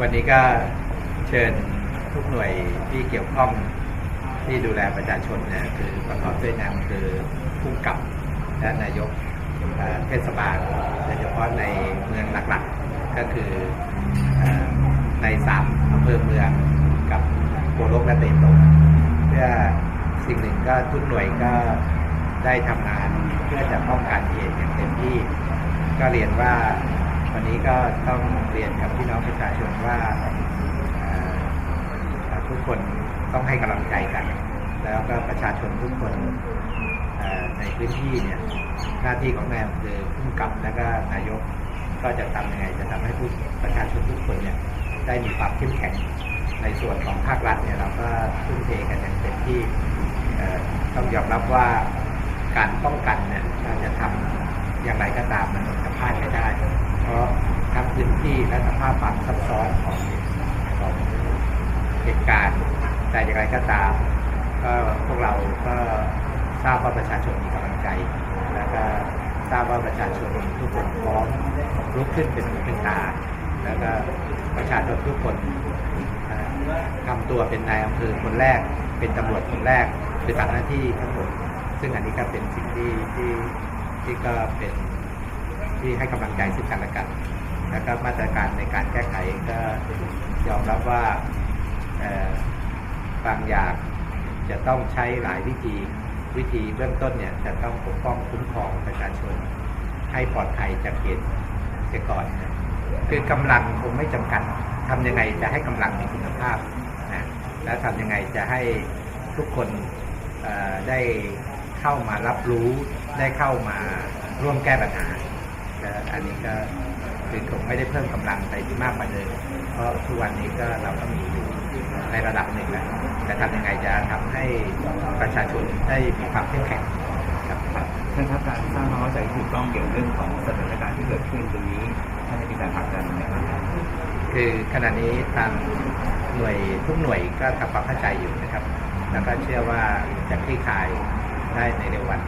วันนี้ก็เชิญทุกหน่วยที่เกี่ยวข้องที่ดูแลประชาชนเนี่ยคือประกอบด้วยนายอำเภอผู้กำกับและนายกเทศบาลโดยเฉพาะในเมืองหลักๆ ก็คือในสามอำเภอเมืองกับโกลกและเตโตเพื่อสิ่งหนึ่งก็ทุกหน่วยก็ได้ทำงานเพื่อจะป้องกันเหตุอย่างเต็มที่ ก็เรียนว่า วันนี้ก็ต้องเรียนกับพี่น้องประชาชนว่าทุกคนต้องให้กำลังใจกัน แล้วก็ประชาชนทุกคนในพื้นที่เนี่ยหน้าที่ของนายอำเภอผู้กำกับและก็นายกก็จะทำยังไงจะทำให้ผู้ประชาชนทุกคนเนี่ยได้มีความเข้มแข็งในส่วนของภาครัฐเนี่ยเราก็ทุ่มเทกันอย่างเต็มที่ต้องยอมรับว่าการป้องกันเนี่ยเราจะทำ อย่างไรก็ตามมันจะพลาดไม่ได้ เพราะทั้งพื้นที่และสภาพความซับซ้อนของของเหตุการณ์แต่อย่างไรก็ตาม ก็พวกเราก็ทราบว่าประชาชนมีกำลังใจ แล้วก็ทราบว่าประชาชนทุกคนพร้อมลุกขึ้นเป็นหูเป็นตา แล้วก็ประชาชนทุกคนทำตัวเป็นนายอำเภอคนแรก เป็นตำรวจคนแรกคือทำหน้าที่ทั้งหมด ซึ่งอันนี้ก็เป็นสิ่งที่ที่ ที่ก็เป็นที่ให้กำลังใจซึ่งกันและกัน แล้วก็มาตรการในการแก้ไขก็ยอมรับว่าบางอย่างจะต้องใช้หลายวิธีวิธีเบื้องต้นเนี่ยจะต้องปกป้องคุ้มครองประชาชน ให้ปลอดภัยจากเหตุเสียก่อนนะคือกำลังคงไม่จำกัดทำยังไงจะให้กำลังมีคุณภาพนะแล้วทำยังไงจะให้ทุกคนได้ เข้ามารับรู้ได้เข้ามาร่วมแก้ปัญหาอันนี้ก็คือคงไม่ได้เพิ่มกำลังไปมากกว่าเดิมเพราะทุกวันนี้ก็เราก็มีอยู่ในระดับหนึ่งแล้วแต่ทำยังไงจะทำให้ประชาชนได้มีความเข้มแข็งครับท่านครับการสร้างความเข้าใจถูกต้องเกี่ยวเรื่องของสถานการณ์ที่เกิดขึ้นตรงนี้ท่านได้มีการผลักดันยังไงบ้างครับคือขณะนี้ทางหน่วยทุกหน่วยก็ทำความเข้าใจอยู่นะครับ แล้วก็เชื่อว่าจะคลี่คลาย ได้ในเร็ววัน